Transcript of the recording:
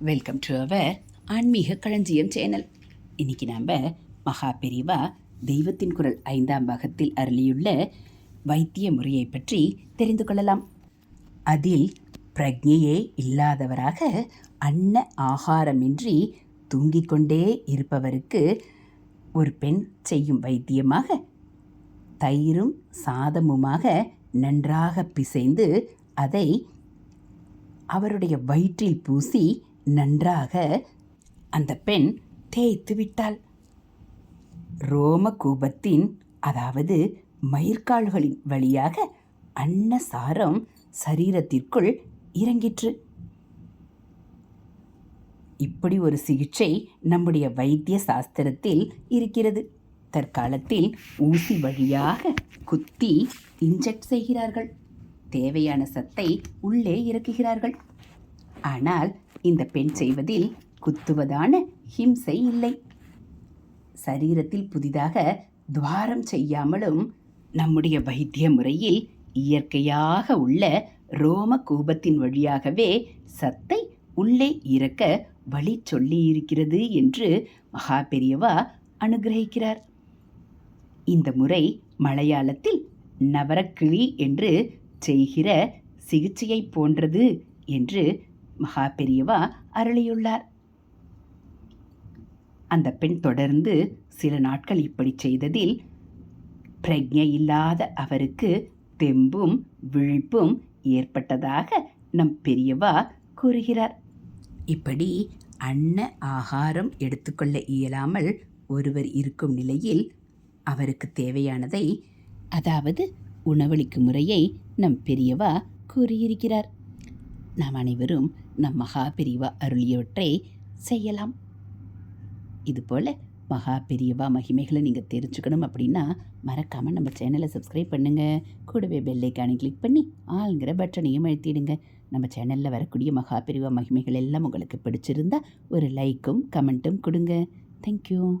Welcome to our ஆன்மீக களஞ்சியம் channel இன்னைக்கு நாம் மகா பெரிவா தெய்வத்தின் குரல் ஐந்தாம் பாகத்தில் அருளியுள்ள வைத்திய முறையை பற்றி தெரிந்து கொள்ளலாம். அதில் பிரக்ஞையே இல்லாதவராக அன்ன ஆகாரமின்றி தூங்கிக் கொண்டே இருப்பவருக்கு ஒரு பெண் செய்யும் வைத்தியமாக தயிரும் சாதமுமாக நன்றாக பிசைந்து அதை அவருடைய வயிற்றில் பூசி நன்றாக அந்த பெண் தேய்த்து விட்டாள். ரோமகூபத்தின் அதாவது மயிர்கால்களின் வழியாக அன்னசாரம் சரீரத்திற்குள் இறங்கிற்று. இப்படி ஒரு சிகிச்சை நம்முடைய வைத்திய சாஸ்திரத்தில் இருக்கிறது. தற்காலத்தில் ஊசி வழியாக குத்தி இன்ஜெக்ட் செய்கிறார்கள். தேவையான சத்தை உள்ளே இறக்குகிறார்கள். ஆனால் இந்த பெண் செய்வதில் குத்துவதான ஹிம்சை இல்லை. சரீரத்தில் புதிதாக துவாரம் செய்யாமலும் நம்முடைய வைத்திய முறையில் இயற்கையாக உள்ள ரோம கூபத்தின் வழியாகவே சத்தை உள்ளே இறக்க வழி சொல்லியிருக்கிறது என்று மகா பெரியவா அனுகிரகிக்கிறார். இந்த முறை மலையாளத்தில் நவரக்கிளி என்று செய்கிற சிகிச்சையை போன்றது என்று மகா பெரியவா அருளியுள்ளார். அந்த பெண் தொடர்ந்து சில நாட்கள் இப்படி செய்ததில் பிரக்ஞை இல்லாத அவருக்கு தெம்பும் விழிப்பும் ஏற்பட்டதாக நம் பெரியவா கூறுகிறார். இப்படி அன்ன ஆகாரம் எடுத்துக்கொள்ள இயலாமல் ஒருவர் இருக்கும் நிலையில் அவருக்கு தேவையானதை அதாவது உணவளிக்கும் முறையை நம் பெரியவா கூறியிருக்கிறார். நாம் அனைவரும் நம் மகா பெரியவா அருளியவற்றை செய்யலாம். இதுபோல் மகா பெரியவா மகிமைகளை நீங்கள் தெரிஞ்சுக்கணும் அப்படின்னா மறக்காமல் நம்ம சேனலை சப்ஸ்கிரைப் பண்ணுங்கள் கூடவே பெல்லைக்கானை கிளிக் பண்ணி ஆளுங்கிற பட்டனையும் அழுத்திடுங்க. நம்ம சேனலில் வரக்கூடிய மகா பெரியவா மகிமைகள் எல்லாம் உங்களுக்கு பிடிச்சிருந்தா ஒரு லைக்கும் கமெண்ட்டும் கொடுங்க. தேங்க்யூ